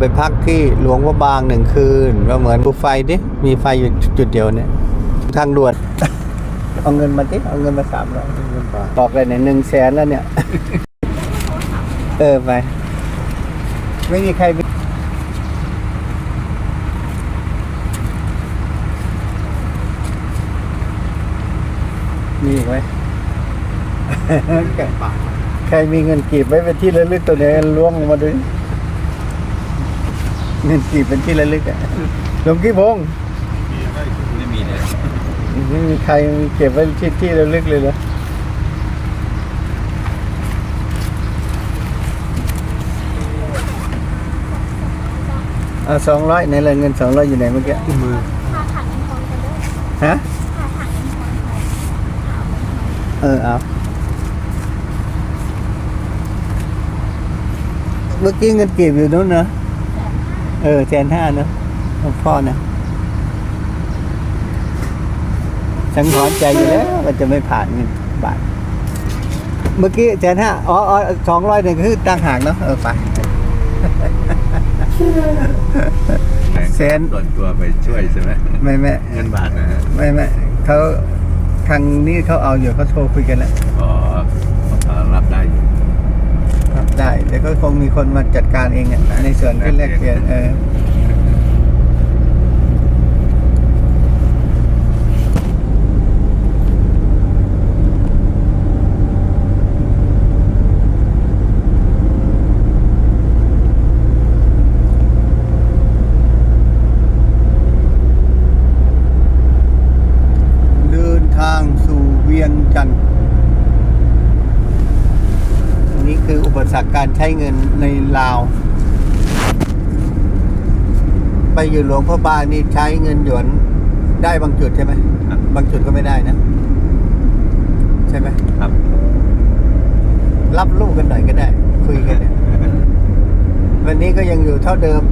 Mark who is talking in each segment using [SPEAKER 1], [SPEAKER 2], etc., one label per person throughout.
[SPEAKER 1] ไปพักที่หลวงพระบางหนึ่งคืนก็เหมือนภูไฟดิมีไฟอยู่จุดเดียวเนี่ยทางด่วนเอาเงินมาดิเอาเงินมาสามร้อยบอกเลยเนี่ยหนึ่งแสนแล้วเนี่ย เออไป ไม่มีใครมีมีอีกไหมใครมีเงินกีบไว้เป็นที่ระลึกตัวเนี้ยล้วงลงมาดูดิ เงินกีบเป็นที่ระลึกอะหลวงกี้พงษ์
[SPEAKER 2] ไม่มีเลย
[SPEAKER 1] ไม่มีใครเก็บไว้ที่ที่ระลึกเลยเหรอเอาสองร้อยในเลยเงินสองร้อยอยู่ไหนเมื่อกี้มือ
[SPEAKER 3] พาถังเงินทอนกันด้วย
[SPEAKER 1] ฮะ
[SPEAKER 3] พาถังเงินทอนไป
[SPEAKER 1] เออเอาเมื่อกี้เงินเก็บอยู่นู้นเนอะ เออแสนห้าเนอะของพ่อนะฉันถอนใจอยู่แล้วว่าจะไม่ผ่านเงินบาท เมื่อกี้แสนห้าอ๋ออ๋อสองร้อยหนึ่งคือต่างหากเนาะเออไปแสน
[SPEAKER 2] ส่วนตัวไปช่วยใช่ไหม
[SPEAKER 1] ไม่ไม่
[SPEAKER 2] เงินบาทนะฮะ
[SPEAKER 1] ไม่ไม่เขาทางนี้เขาเอาอยู่เขาโทรคุยกันแล้ว
[SPEAKER 2] อ๋อรับได้อยู่
[SPEAKER 1] ครับได้เดี๋ยว ก็คงมีคนมาจัดการเองอะในส่วนที่แลกเปลี่ยนเออเดินทางสู่เวียงจันทร์ อันนี้ คืออุปสรรคการใช้เงินในลาว ไปอยู่หลวงพระบางนี่ใช้เงินหยวนได้บางจุดใช่ไหม
[SPEAKER 2] ครับ
[SPEAKER 1] บางจุดก็ไม่ได้นะ ใช่ไหม
[SPEAKER 2] ครับ
[SPEAKER 1] รับลูกกันหน่อยก็ได้ คุยกันเนี่ยวันนี้ก็ยังอยู่เท่าเดิม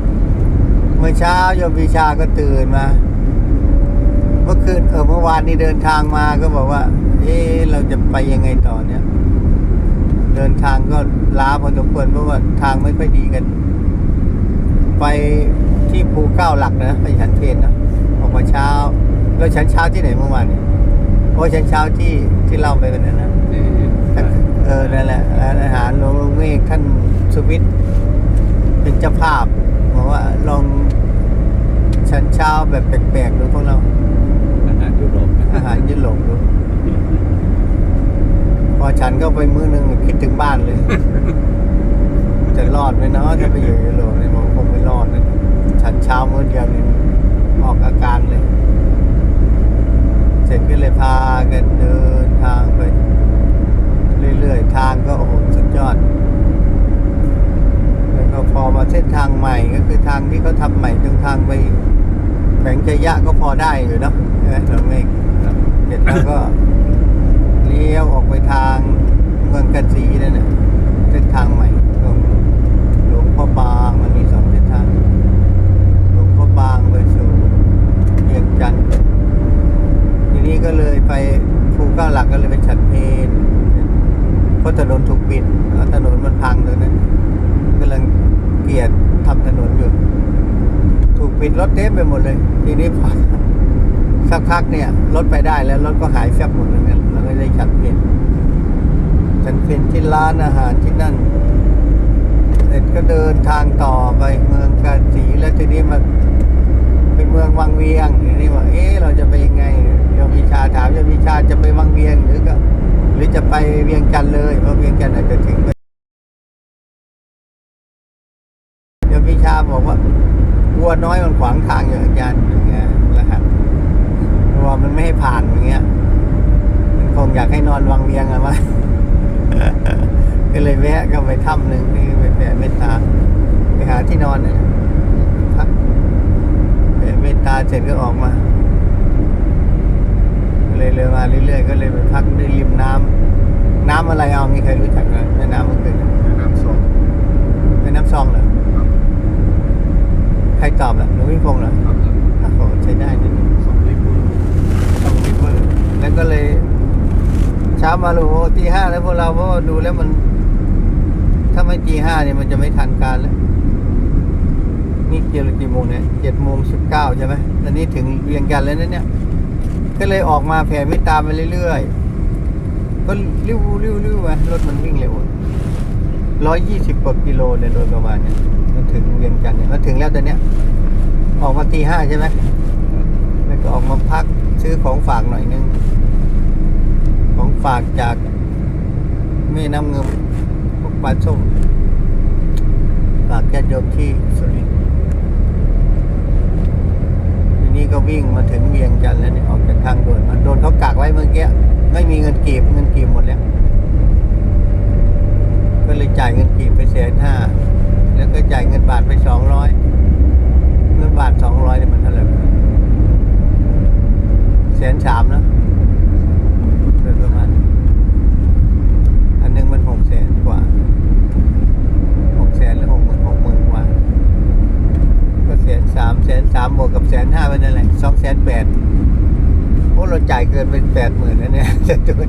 [SPEAKER 1] เมื่อเช้าโยมวิชาก็ตื่นมาเมื่อคืนเออเมื่อวานนี้เดินทางมาก็บอกว่า เอ๊ะเราจะไปยังไงต่อเนี่ย เดินทางก็ล้าพอสมควรเพราะว่าทางไม่ค่อยดีกัน ไปที่ภูเก้าหลักนะไปฉันเพลนะออกมาเช้า แล้วฉันเช้าที่ไหนเมื่อวานเนี่ยโอ้ฉันเช้าที่ที่เล่าไปวันนั้นนะ
[SPEAKER 2] ที่
[SPEAKER 1] เออนั่นแหละร้านอาหารหลวงลุงเมฆท่านสุวิทย์เป็นเจ้าภาพบอกว่าลองฉันเช้าแบบแปลกๆดูพวกเรา
[SPEAKER 2] อาหารยุโรปนะ
[SPEAKER 1] อาหารยุโรปดูพอฉันก็ไปมื้อหนึงคิด ถึงบ้านเลย จะรอดไหมเนาะถ้าไปอยู่ยุโรปเนี่ยผมคงไม่รอดนะฉันเช้ามื้อเดียวนี่ออกอาการเลย เสร็จก็เลยพากันเดินทางไป เรื่อยๆ ทางก็โอ้โหสุดยอด แล้วก็พอมาเส้นทางใหม่ก็คือทางที่เขาทำใหม่ตรงทางไปแขวงใจยะก็พอได้อยู่เนาะใช่ไหมหลวงเมฆ
[SPEAKER 2] ครับ
[SPEAKER 1] เสร็จแล้วก็เลี้ยวออกไปทางเมืองกระสีนั่นน่ะเส้นทางใหม่ตรงหลวงพ่อบางมันมีสองเส้นทาง หลวงพ่อบางไปสู่เวียงจันทร์ทีนี้ก็เลยไปภูเก้าหลักก็เลยไปฉันเพลเพราะถ นนถูกปิดถนนมันพังเลยนั้นกำลังเกียดทำถนนอยู่ ถูกปิดรถเต็มไปหมดเลย ทีนี้พอสักพักเนี่ยรถไปได้แล้วรถก็หายแฟบหมดเลยเนี่ยเราก็ได้ฉันเพลฉันเพลที่ร้านอาหารที่นั่นเสร็จก็เดินทางต่อไปเมืองกาสีแล้วทีนี้มาเป็นเมืองวังเวียงทีนี้ว่า เอ๊ะเราจะไปยังไงยมวิชาถามยมวิชาจะไปวังเวียงหรือก็ รือจะไปเวียงจันทร์เลยเพราะเวียงจันทร์อาจจะถึงโยมวิชาบอกว่าวัวน้อยมันขวางทางอยู่อาจารย์อย่างเงี้ยรหัสเพราะว่ามันไม่ให้ผ่านอย่างเงี้ย มันคงอยากให้นอนวังเวียงอะมั้งก็เลยแวะก็ไปถ้ำหนึ่งที่ไปแผ่เมตตาไปหาที่นอนเนี่ยพักแผ่เมตตาเสร็จก็ออกมา เลยเลยมาเรื่อยๆก็เลยไปพักที่ริมน้ำน้ำอะไรเอามีใครรู้จักไหมแม่น้ำมันคือ
[SPEAKER 2] น้ำส้ม
[SPEAKER 1] แม่น้ำซองเหรอใครตอบล่ะหนูวิพงษ์เหรอ
[SPEAKER 2] ครับ
[SPEAKER 1] โอ้โหใช้ได้นะ
[SPEAKER 2] สองลิตร
[SPEAKER 1] ต้องริเวอร์แล้วก็เลย เช้ามาเลยโอ้ตีห้าแล้วพวกเราเพราะว่าดูแล้วมัน ถ้าไม่ตีห้าเนี่ยมันจะไม่ทันการแล้วกี่กี่โมงเนี่ยเจ็ดโมงสิบเก้าใช่ไหมตอนนี้ถึงเวียงจันทร์แล้วนะเนี่ย ก็เลยออกมาแผ่เมตตาไปเรื่อยๆ ก็ริ้วริ้วริ้วไปรถมันวิ่งเร็วร้อยยี่สิบกว่ากิโลเนี่ยโดยประมาณเนี่ยมาถึงเวียงจันทร์เนี่ยมาถึงแล้วตอนเนี้ย ออกมาตีห้าใช่ไหมแล้วก็ออกมาพักซื้อของฝากหน่อยนึง ของฝากจากแม่น้ำเงิมพวกปลาส้มฝากญาติโยมที่สุรินทร์ที นี้ก็วิ่งมาถึงเวียงจันทร์แล้วนี่ออกจากทางด่วนมาโดนเขากักไว้เมื่อกี้ไม่มีเงินกีบเงินกีบหมดแล้ว ก็เลยจ่ายเงินกีบไปแสนห้าแล้วก็จ่ายเงินบาทไปสองร้อยเงินบาทสองร้อยเนี่ยมันเท่าไหร่แสนสามนะโดยประมาณ อันหนึงมันหกแสนกว่าหกแสนหรือหกหมื่นหกหมื่นกว่า ก็แสนสามแสนสามบวกกับแสนห้าเป็นอะไร สองแสนแปดโอ้เราจ่ายเกินเป็นแปดหมื่นแล้วเนี่ยจะจุดไม่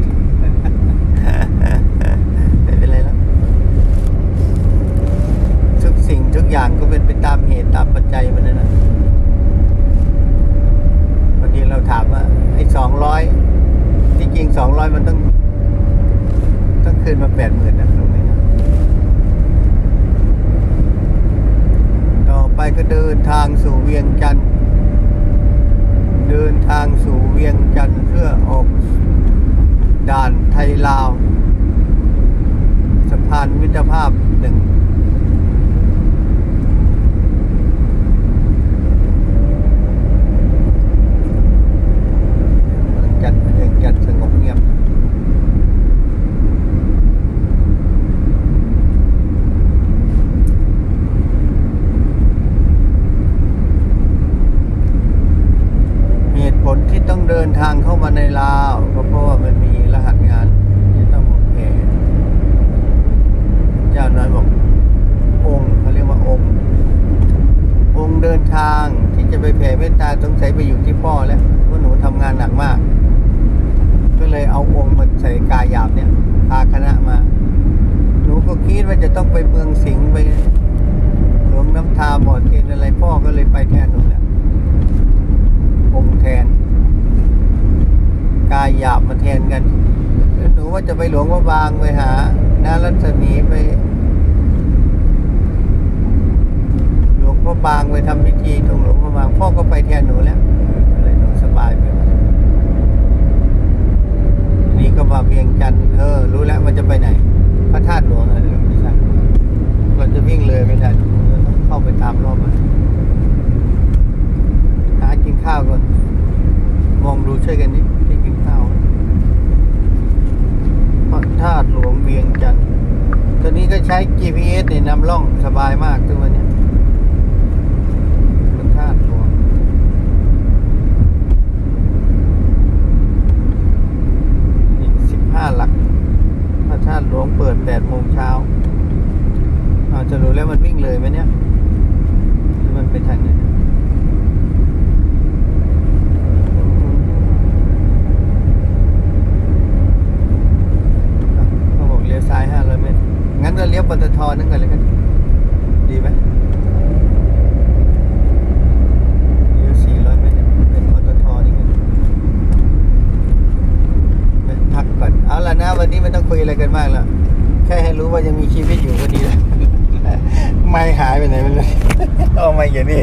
[SPEAKER 1] เป็นไรแล้วทุกสิ่งทุกอย่างก็เป็นไปตามเหตุตามปัจจัยมันนะนะบางทีเราถามว่าไอ้สองร้อยที่จริงสองร้อยมันต้องต้องคืนมาแปดหมื่นนะตรงนี้นะต่อไปก็เดินทางสู่เวียงจันทร์ ดินทางสู่เวียงจันทร์เพื่อออกด่านไทยลาว สะพานมิตรภาพหนึ่ง เมืองจันทร์เมืองจันทร์สงบเงียบ เห ต้องเดินทางเข้ามาในลาวก็เพราะว่ามันมีรหัสงานที่ต้องมาแผ่เจ้าน้อยบอกองค์เขาเรียกว่าองค์ องค์เดินทางที่จะไปแผ่เมตตาสงสัยไปอยู่ที่พ่อแล้วเพราะหนูทำงานหนักมาก ก็เลยเอาองค์มาใส่กายหยาบเนี่ยพาคณะมา หนูก็คิดว่าจะต้องไปเมืองสิงห์ไปหลวงน้ำทาบ่อเทียนอะไรพ่อก็เลยไปแทนหนูแหละ องค์แทน กาย หยาบมาแทนกัน หนูว่าจะไปหลวงพระบางไปหาน้ารัศมีไป หลวงพ่อบางไปทำพิธีตรงหลวงพ่อบางพ่อก็ไปแทนหนูแล้วเลยหนูสบายไปนี่ก็มาเวียงจันทร์เออรู้แล้วมันจะไปไหน พระธาตุหลวงอะไรหรือไม่ใช่เราจะวิ่งเลยไม่ได้หนูต้องเข้าไปตามรอบมัน หากินข้าวก่อน มองดูช่วยกันนิที่กินข้าวพระธาตุหลวงเวียงจันทร์ตัว นี้ก็ใช้ GPS เนี่ยนำล่องสบายมากตัวนี้ยพระธาตุหลวงอีกสิบห้าหลักพระธาตุหลวงเปิดแปดโมงเช้าอาจะรู้แล้วมันวิ่งเลยไหมเนี่ยหรือมันไปทางไหนเขาบอกเลี้ยวซ้าย 500 เมตร งั้นก็เลี้ยวปตทนั่นกันเลยกัน ดีไหมเลี้ยว400เมตรเนี่ยเป็นปตทนี่กันไปพักก่อน เอาละนะวันนี้ไม่ต้องคุยอะไรกันมากแล้วแค่ให้รู้ว่ายังมีชีวิตอยู่ก็ดีแล้วไม่หายไปไหนมันเลยเอาไม่อย่างนี้